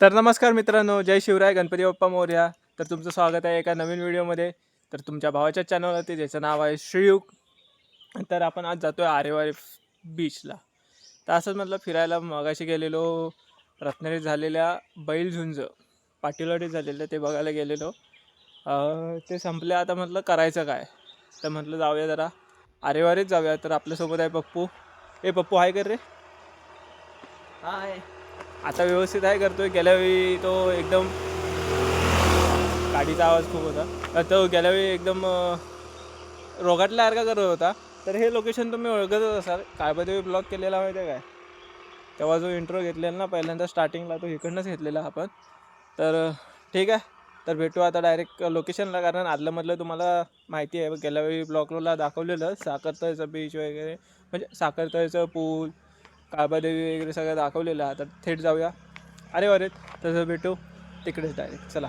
तर नमस्कार मित्रांनो जय शिवराय गणपती बाप्पा मोर्या. तर तुमचं स्वागत आहे एका नवीन व्हिडिओमध्ये. तर तुमच्या भावाच्या चॅनलवरती ज्याचं नाव आहे श्रीयुग. तर आपण आज जातो आहे आरेवारी बीचला तर असंच म्हटलं फिरायला मगाशी गेलेलो रत्नागिरीत झालेल्या बैल झुंज पाटीलवाडीत झालेलं ते बघायला गेलेलो. ते संपले आता म्हटलं करायचं काय? तर म्हटलं जाऊया जरा. आरेवारीच जाऊया तर आपल्यासोबत आहे पप्पू. ए पप्पू आहे कर रे. हाय. आता व्यवस्थित आहे करतोय. आहे गेल्यावेळी तो एकदम गाडीचा आवाज खूप होता. तो गेल्यावेळी एकदम रोगाटल्यासारखा करत होता. तर हे लोकेशन तुम्ही ओळखतच असाल. काळबादेवी ब्लॉक केलेला माहिती आहे काय? तेव्हा जो इंट्रो घेतलेला ना पहिल्यांदा स्टार्टिंगला तो इकडनंच घेतलेला आपण. तर ठीक आहे. तर भेटू आता डायरेक्ट लोकेशनला कारण आदल्यामधलं तुम्हाला माहिती आहे. गेल्यावेळी ब्लॉकला दाखवलेलं साखरतळचं बीच वगैरे. म्हणजे साखरतळचं पूल काळबादेवी वगैरे सगळं दाखवलेलं आहे. तर थेट जाऊया. अरे अरे तसं भेटू. तिकडेच डायरेक्ट चला.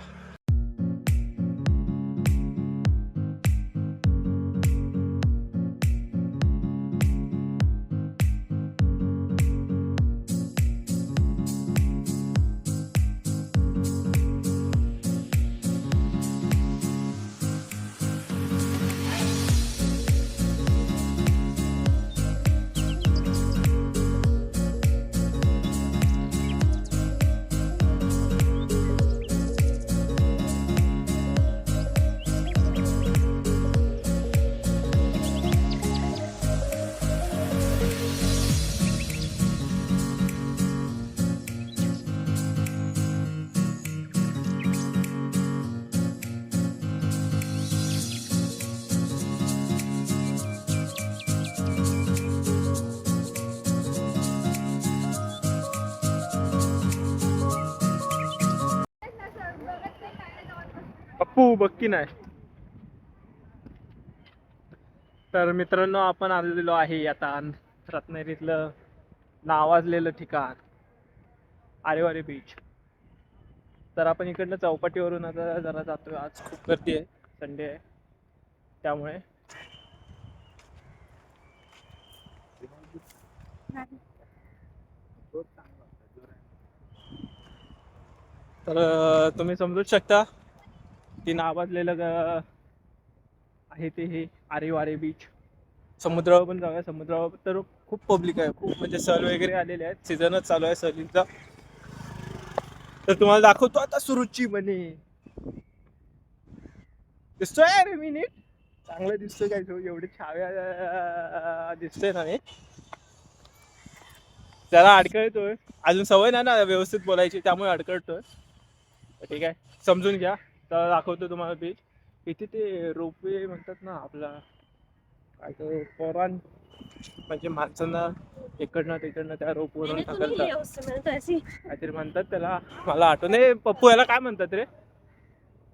पप्पू बक्की नाही. तर मित्रांनो आपण आलेलो आहे आता रत्नागिरीतलं नावाजलेलं ठिकाण आरेवारे बीच तर आपण इकडनं चौपाटीवरून आता जरा जातोय. आज खूप गर्दी आहे संडे आहे. त्यामुळे. तर तुम्ही समजूच शकता ती नावाजलेलं आहे ते हे आरे वारे बीच समुद्रावर पण जाऊया समुद्रावर तर खूप पब्लिक आहे खूप म्हणजे सहल वगैरे आलेले आहेत सीझनच चालू आहे सहलींचा तर तुम्हाला दाखवतो आता सुरुची म्हणे. दिसतोय अरे मी नीट? चांगलं दिसतोय काय तो एवढे छाव्या दिसतोय ना मी? त्याला अडकळतोय. अजून सवय नाही ना व्यवस्थित बोलायची त्यामुळे अडकळतोय. ठीक आहे समजून घ्या. तर दाखवतो तुम्हाला बीच इथे ते रोपवे म्हणतात ना आपला काय ते पोरान म्हणजे माणसांना इकडनं तिकडनं त्या रोपवरून ढकलतात. काहीतरी म्हणतात त्याला मला आठवण नाही पप्पू याला काय म्हणतात रे?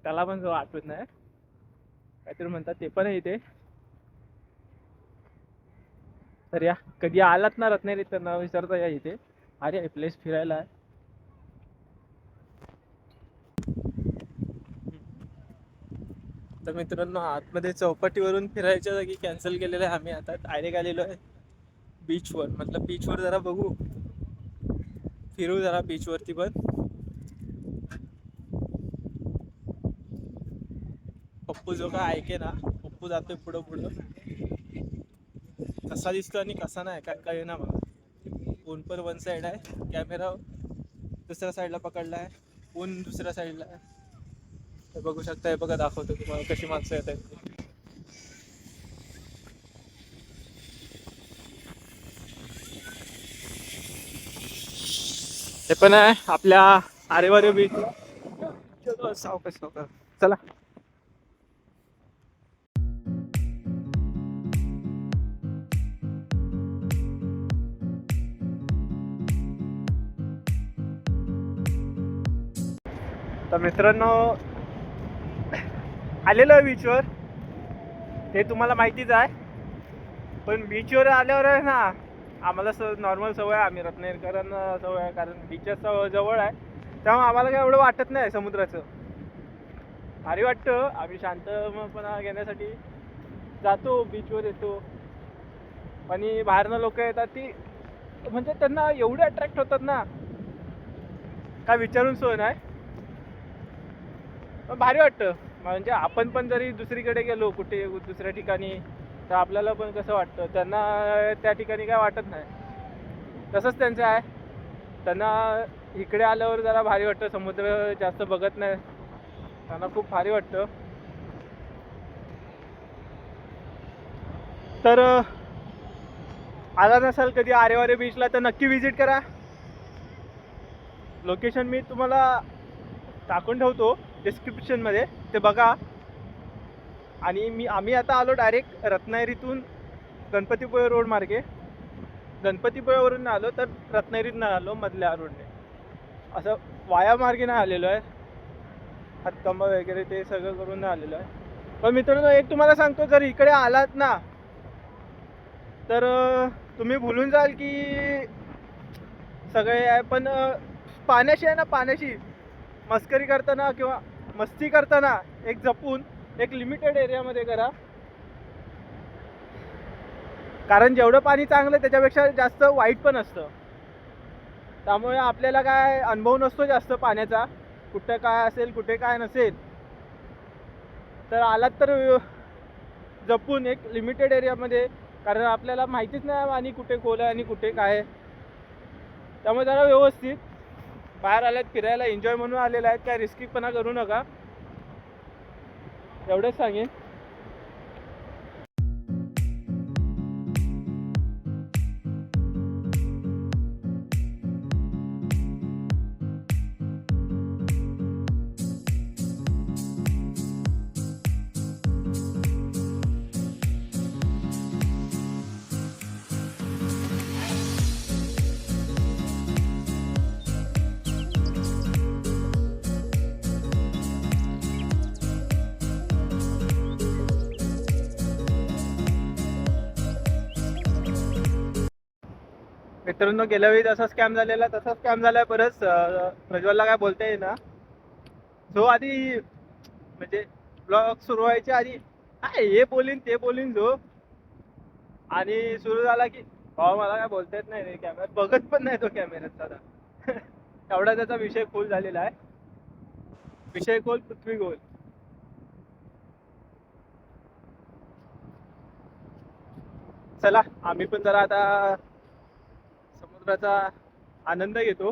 त्याला पण आठवत नाही. काहीतरी म्हणतात ते पण आहे इथे. तर या कधी आलात ना रत्नागिरीत तर न विचारता या इथे. अरे प्लेस फिरायला आहे. तर मित्रांनो आतमध्ये चौपाटीवरून फिरायच्या जागी कॅन्सल केलेलं आहे आम्ही आता. डायरेक्ट आलेलो आहे बीचवर मतलब बीचवर जरा बघू. फिरू जरा बीचवरती पण. पप्पू जो काय ऐके ना पप्पू जातोय पुढं पुढं. कसा दिसतो आणि कसा नाही काय काय ना मला. फोन पण वन साईड आहे. कॅमेरा दुसऱ्या साईडला पकडला आहे ऊन दुसऱ्या साईडला आहे. हे बघू शकता हे बघा दाखवतो तुम्हाला कशी माणसं येत आहेत. हे पण आहे आपल्या आरेवारे बीच सावकाश सावकाश. चला. तर मित्रांनो आलेलो आहे बीचवर ते तुम्हाला माहितीच आहे. पण बीचवर आल्यावर आहे ना आम्हाला स नॉर्मल सवय आहे आम्ही रत्नागिरीकरांना सवय आहे कारण बीचच्या सव जवळ आहे. त्यामुळे आम्हाला काय एवढं वाटत नाही समुद्राचं. भारी वाटतं. आम्ही शांतपणा घेण्यासाठी जातो बीचवर येतो. आणि बाहेरनं लोक येतात ती म्हणजे त्यांना एवढे अट्रॅक्ट होतात ना. काय विचारून सोय नाही. पण भारी वाटतं. म्हणजे आपण पण जरी दुसरीकडे गेलो कुठे दुसऱ्या ठिकाणी तर आपल्याला पण कसं वाटतं? त्यांना त्या ठिकाणी काय वाटत नाही. तसंच त्यांचं आहे. त्यांना इकडे आल्यावर जरा भारी वाटतं समुद्र जास्त बघत नाही. त्यांना खूप भारी वाटतं. तर आला नसाल कधी आरेवारे बीचला तर नक्की व्हिजिट करा. लोकेशन मी तुम्हाला टाकून ठेवतो डिस्क्रिप्शनमध्ये ते बघा. आणि मी आम्ही आता आलो डायरेक्ट रत्नागिरीतून गणपतीपुळे रोड मार्गे. गणपतीपुळेवरून आलो तर रत्नागिरीत नाही आलो मधल्या रोडने असं वाया मार्गे नाही आलेलो आहे. हातकंबा वगैरे ते सगळं करून नाही आलेलो आहे. पण मित्रांनो एक तुम्हाला सांगतो जर इकडे आलात ना तर तुम्ही भुलून जाल की सगळे आहे. पण पाण्याशी आहे ना पाण्याशी. मस्करी करताना किंवा मस्ती करताना एक जपून एक लिमिटेड एरियामध्ये करा. कारण जेवढं पाणी चांगलं त्याच्यापेक्षा जास्त वाईट पण असतं. त्यामुळे आपल्याला काय अनुभव नसतो जास्त पाण्याचा. कुठं काय असेल कुठे काय नसेल. तर आलात तर जपून एक लिमिटेड एरियामध्ये कारण आपल्याला माहितीच नाही आणि कुठे खोल आहे आणि कुठे काय आहे. त्यामुळे जरा व्यवस्थित. बाहेर आल्यात फिरायला एन्जॉय म्हणून आलेला आहेत काय रिस्कीपणा करू नका. एवढंच सांगेन. मित्रांनो गेल्या वेळी जसा स्कॅम झालेला तसा स्कॅम झालाय परत प्रज्वलला काय बोलता येईना. जो आधी म्हणजे ब्लॉग सुरू व्हायच्या आधी काय हे बोलीन ते बोलीन जो. आणि सुरू झाला की भाऊ मला काय बोलता येत नाही कॅमेरा बघत पण नाही तो कॅमेऱ्यात दादा एवढा त्याचा विषय खोल झालेला आहे. विषय खोल पृथ्वी गोल चला आम्ही पण जरा आता समुद्राचा आनंद घेतो.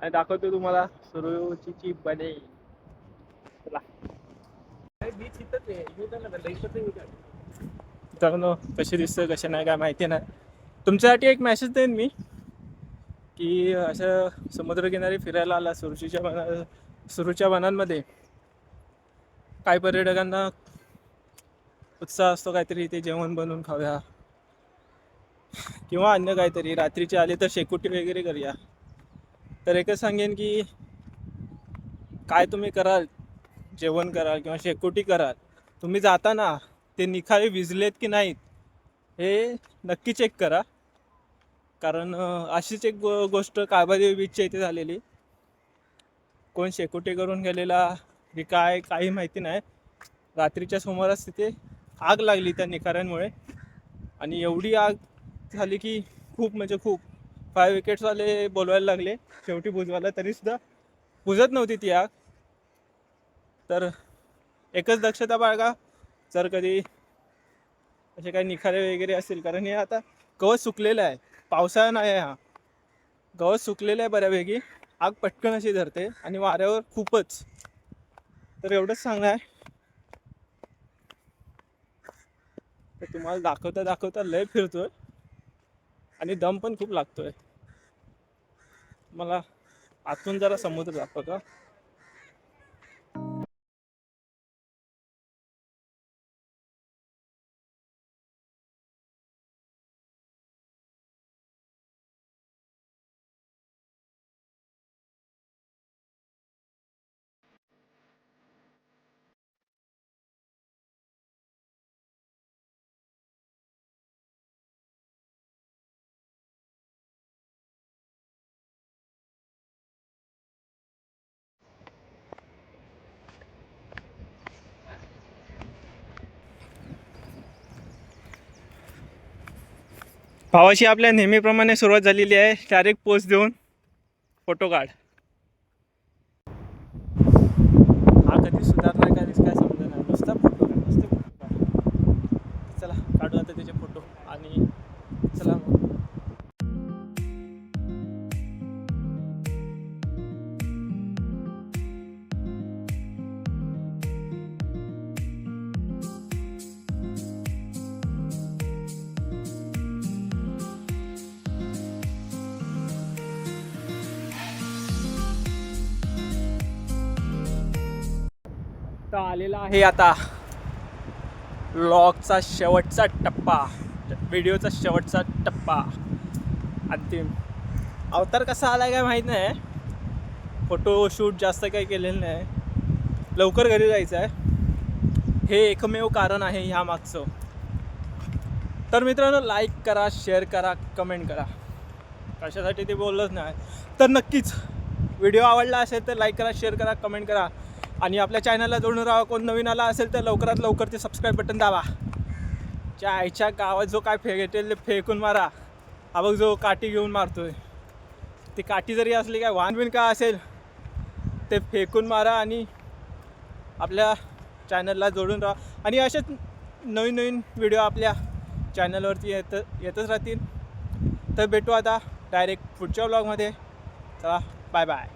आणि दाखवतो तुम्हाला सुरूची चीप बने. चला. मित्रांनो कशी दिसतं कसे नाही काय माहिती नाही. तुमच्यासाठी एक मेसेज देईन मी की असं समुद्रकिनारी फिरायला आला सुरुचीच्या वना सुरूच्या वनांमध्ये काही पर्यटकांना उत्साह असतो काहीतरी ते जेवण बनवून खाऊया. किंवा अन्य काहीतरी. रात्रीचे आले तर शेकोटी वगैरे करूया. तर एकच सांगेन की काय तुम्ही कराल जेवण कराल किंवा शेकोटी कराल तुम्ही जाताना ते निखारे विजलेत की नाहीत हे नक्की चेक करा. कारण अशीच एक गो गोष्ट काळबादेवी बीचच्या इथे झालेली. कोण शेकोटी करून गेलेला हे काय काही माहिती नाही. रात्रीच्या सुमारास तिथे आग लागली त्या निखाऱ्यांमुळे. आणि एवढी आग झाली की खूप म्हणजे खूप. फाय विकेट्सवाले बोलवायला लागले. शेवटी बुजवायला तरीसुद्धा बुजत नव्हती ती आग. तर एकच दक्षता बाळगा. जर कधी असे काही निखारे वगैरे असतील कारण हे आता गवत सुकलेलं आहे. पावसाळा नाही आहे हा. गवत सुकलेलं आहे बऱ्यापैकी. आग पटकन अशी धरते आणि वाऱ्यावर खूपच. तर एवढंच सांगणं आहे तर तुम्हाला दाखवता दाखवता लय फिरतोय. आणि दम पण खूप लागतोय. मला आतून जरा समुद्र दाखव का? भावाशी आपल्या नेहमीप्रमाणे सुरुवात झालेली आहे. डायरेक्ट पोस्ट देऊन फोटो काढ. तर आलेला आहे आता. लॉगचा शेवटचा टप्पा. व्हिडिओचा शेवटचा टप्पा. अंतिम. अवतार कसा आला काय माहीत नाही. फोटोशूट जास्त काही केलेलं नाही. लवकर घरी जायचं आहे हे एकमेव कारण आहे ह्या मागचं. तर मित्रांनो लाईक करा शेअर करा कमेंट करा. कशासाठी ते बोललंच नाही. तर नक्कीच. व्हिडिओ आवडला असेल तर लाईक करा शेअर करा कमेंट करा. आणि आपल्या चॅनलला जोडून राहा. कोण नवीन आला असेल तर लवकरात लवकर ते सबस्क्राईब बटन दाबा. त्या आईच्या गावात जो काय फेकेल ते फेकून मारा. हा जो काठी घेऊन मारतोय. ती काठी जरी असली काय वाहन बिन काय असेल ते फेकून मारा आणि आपल्या चॅनलला जोडून राहा. आणि असेच नवीन नवीन व्हिडिओ आपल्या चॅनलवरती येत येतच राहतील. तर भेटू आता डायरेक्ट पुढच्या ब्लॉगमध्ये चला बाय बाय